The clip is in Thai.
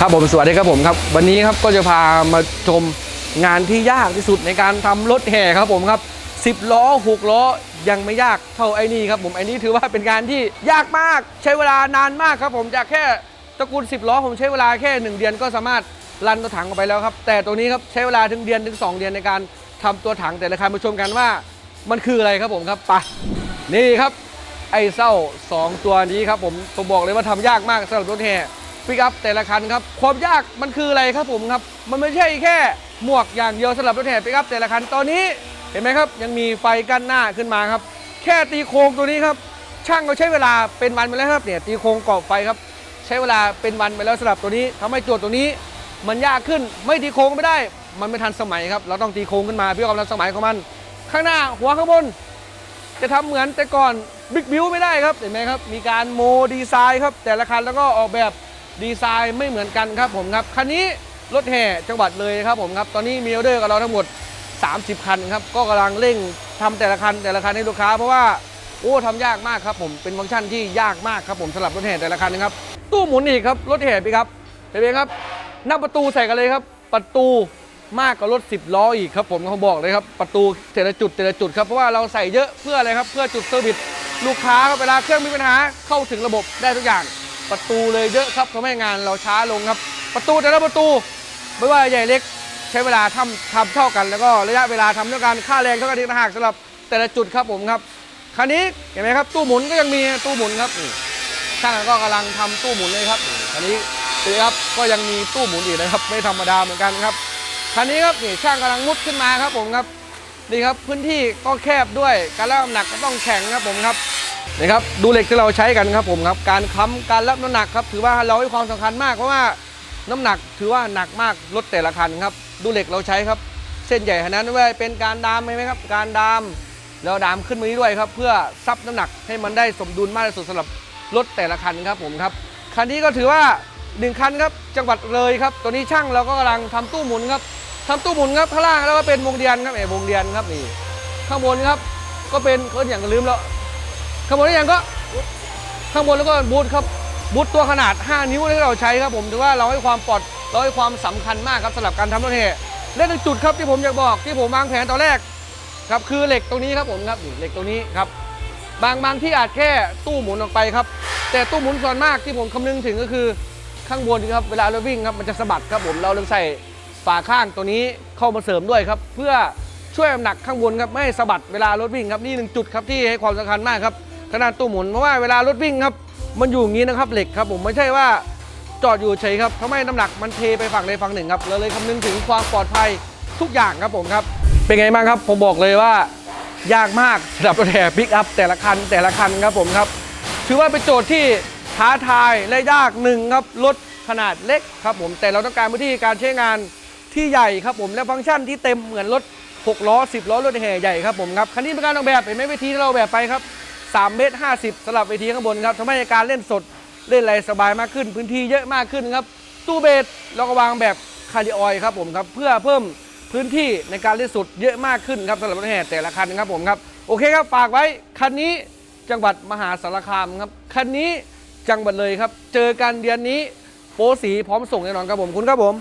ครับผมสวัสดีครับผมครับ วันนี้ครับก็จะพามาชมงานที่ยากที่สุดในการทำรถแห่ครับผมครับ 10 ล้อ 6 ล้อยังไม่ยากเท่าไอ้นี่ครับผมไอ้นี่ถือว่าเป็นงานที่ยากมากใช้เวลานานมากครับผมจากแค่ตระกูล 10 ล้อผมใช้เวลาแค่ 1 เดือนก็สามารถรันตัวถังออกไปแล้วครับ แต่ตัวนี้ครับใช้เวลาถึงเดือนถึง 2 เดือนในการทำตัวถังแต่ละคันมาชมกันว่ามันคืออะไรครับผมครับไปนี่ครับไอ้เศร้า 2 ตัวนี้ครับผมผมบอกเลยว่าทำยากมากสำหรับรถแห่ ปิกอัพแต่ละคันครับ ความยากมันคืออะไรครับผมครับ มันไม่ใช่แค่หมวกอย่างเดียวสำหรับรถแห่ปิกอัพแต่ละคันตอนนี้เห็นไหมครับ ยังมีไฟกั้นหน้าขึ้นมาครับ แค่ตีโครงตัวนี้ครับ ช่างเขาใช้เวลาเป็นวันไปแล้วครับเนี่ยตีโครงกรอบไฟครับ ใช้เวลาเป็นวันไปแล้วสำหรับตัวนี้ทำให้จทย์ตัวนี้ มันยากขึ้นไม่ตีโค้งไม่ได้ มันไม่ทันสมัยครับเราต้องตีโค้งขึ้นมาเพื่อความทันสมัยของมัน ข้างหน้าหัวข้างบน จะทำเหมือนแต่ก่อนบิ๊กบิวไม่ได้ครับเห็นไหมครับมีการโมดีไซน์ครับแต่ละคันแล้วก็ออกแบบ ดีไซน์ไม่เหมือนกันครับผมครับคันนี้รถแห่จังหวัดเลยครับผมครับตอนนี้มีออเดอร์กับเราทั้งหมด 30 คันครับก็กำลังเร่งทำแต่ละคันแต่ละคันให้ลูกค้าเพราะว่าโอ้ทำยากมากครับผมเป็นฟังก์ชันที่ยากมากครับผมสำหรับรถแห่แต่ละคันนะครับตู้หมุนอีกครับรถแห่พี่ครับเห็นไหมครับหน้าประตูใส่กันเลยครับ ประตูมากกว่ารถ 10 ล้ออีกครับผมเขาบอกเลยครับประตูแต่ละจุดแต่ละจุดครับเพราะว่าเราใส่เยอะเพื่ออะไรครับเพื่อจุดเซอร์วิสลูกค้าครับเวลาเครื่องมีปัญหาเข้าถึงระบบได้ทุกอย่าง ประตูเลยเยอะครับทำให้งานเราช้าลงครับ ประตูแต่ละประตู ไม่ว่าใหญ่เล็กใช้เวลาทำทำเท่ากัน แล้วก็ระยะเวลาทำเท่ากันค่าแรงเท่ากันอีต่างหากสำหรับแต่ละจุดครับผมครับคันนี้เห็นไหมครับตู้หมุนก็ยังมีตู้หมุนครับช่างก็กำลังทำตู้หมุนเลยครับคันนี้ดูครับก็ยังมีตู้หมุนอีกนะครับ ไม่ธรรมดาเหมือนกันครับคันนี้ครับนี่ช่างกำลังมุดขึ้นมาครับผมครับนี่ครับพื้นที่ก็แคบด้วยการรับน้ำหนักก็ต้องแข็งครับผมครับ นี่ครับดูเหล็กที่เราใช้กันครับผมครับ การค้ำการรับน้ำหนักครับถือว่าเราให้ความสำคัญมากเพราะว่าน้ำหนักถือว่าหนักมากรถแต่ละคันครับ ดูเหล็กเราใช้ครับ เส้นใหญ่ขนาดนั้นว่าเป็นการดามไหมครับ การดามแล้วดามขึ้นมาด้วยครับ เพื่อซับน้ำหนักให้มันได้สมดุลมากที่สุดสำหรับรถแต่ละคันครับผมครับคันนี้ก็ถือว่าหนึ่งคันครับจังหวัดเลยครับตัวนี้ช่างเราก็กำลังทำตู้หมุนครับทำตู้หมุนครับข้างล่างแล้วก็เป็นวงเดียนครับเอ๋วงเดียนครับนี่ข้างบนครับ ก็เป็นเขาอย่างลืมแล้ว ข้างบนนี่ย่างก็ข้างบนแล้วก็บูทครับบูทตัวขนาด 5 นิ้วที่เราใช้ครับผมถือว่าเราให้ความปลอดเราให้ความสำคัญมากครับสำหรับการทำรถแห่และในจุดครับที่ผมอยากบอกที่ผมวางแผนตอนแรกครับคือเหล็กตรงนี้ครับผมครับเหล็กตรงนี้ครับบางบางที่อาจแค่ตู้หมุนออกไปครับ แต่ตู้หมุนส่วนมากที่ผมคำนึงถึงก็คือข้างบนครับเวลาเราวิ่งครับมันจะสะบัดครับผมเราเลยใส่ฝาข้างตัวนี้เข้ามาเสริมด้วยครับ เพื่อช่วยน้ำหนักข้างบนครับไม่ให้สะบัดเวลารถวิ่งครับนี่หนึ่งจุดครับที่ให้ความสำคัญมากครับ ขนาดตู้หมุนเพราะว่าเวลารถวิ่งครับ มันอยู่อย่างนี้นะครับเหล็กครับผมไม่ใช่ว่าจอดอยู่เฉยครับทำให้น้ำหนักมันเทไปฝั่งใดฝั่งหนึ่งครับเราเลยคำนึงถึงความปลอดภัยทุกอย่างครับผมครับ เป็นไงบ้างครับผมบอกเลยว่ายากมากสำหรับรถแห่ปิกอัพแต่ละคันแต่ละคันครับผมครับถือว่าเป็นโจทย์ที่ท้าทายและยากหนึ่งครับรถขนาดเล็กครับผมแต่เราต้องการพื้นที่การใช้งานที่ใหญ่ครับผมและฟังก์ชันที่เต็มเหมือนรถ6ล้อ10ล้อรถแห่ใหญ่ครับผมครับคันนี้เป็นการออกแบบเห็นไหมเวทีที่เราแบบไปครับ 3เมตร50สำหรับเวทีข้างบนครับทำให้การเล่นสดเล่นอะไรสบายมากขึ้น พื้นที่เยอะมากขึ้นครับ ตู้เบสเราก็วางแบบคาร์ดิออยครับผมครับเพื่อเพิ่มพื้นที่ในการเล่นสดเยอะมากขึ้นครับสำหรับรถแห่แต่ละคันครับผมครับโอเคครับฝากไว้คันนี้จังหวัดมหาสารคามครับคันนี้จังหวัดเลยครับ เจอกันเดือนนี้โปรสีพร้อมส่งแน่นอนครับผมคุณครับผม